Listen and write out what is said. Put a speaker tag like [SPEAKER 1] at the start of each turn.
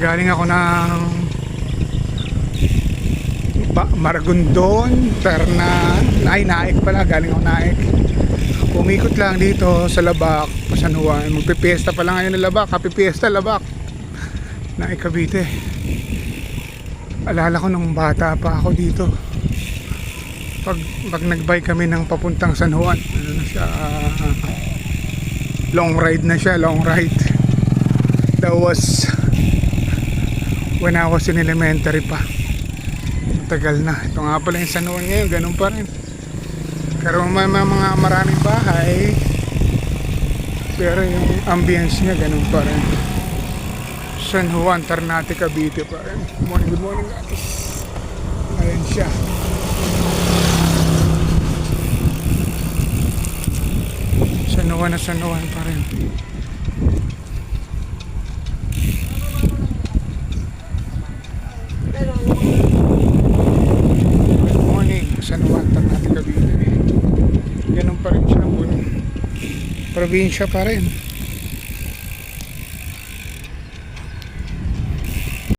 [SPEAKER 1] Galing ako ng Maragondon, Terna, ay Naik pala, galing ako Naik. Umikot lang dito sa Labak, San Juan. Magpipiesta pa lang ngayon ng Labak, happy fiesta Labak. Naik Cavite. Alala ko nung bata pa ako dito. Pag, pag nagbike kami ng papuntang San Juan, ano na siya, long ride na siya, long ride. That was when I was in elementary pa. Matagal na. Ito nga pala yung San Juan ngayon, ganun pa rin. May may mga maraming bahay. Pero yung ambience niya, ganun pa rin. San Juan, Ternate, Cavite pa rin. Good morning, good morning guys. Ayan siya. San Juan na San Juan pa rin. Good San Juan, Ternate, Cavite. Ganun pa rin siya. Probinsya pa rin.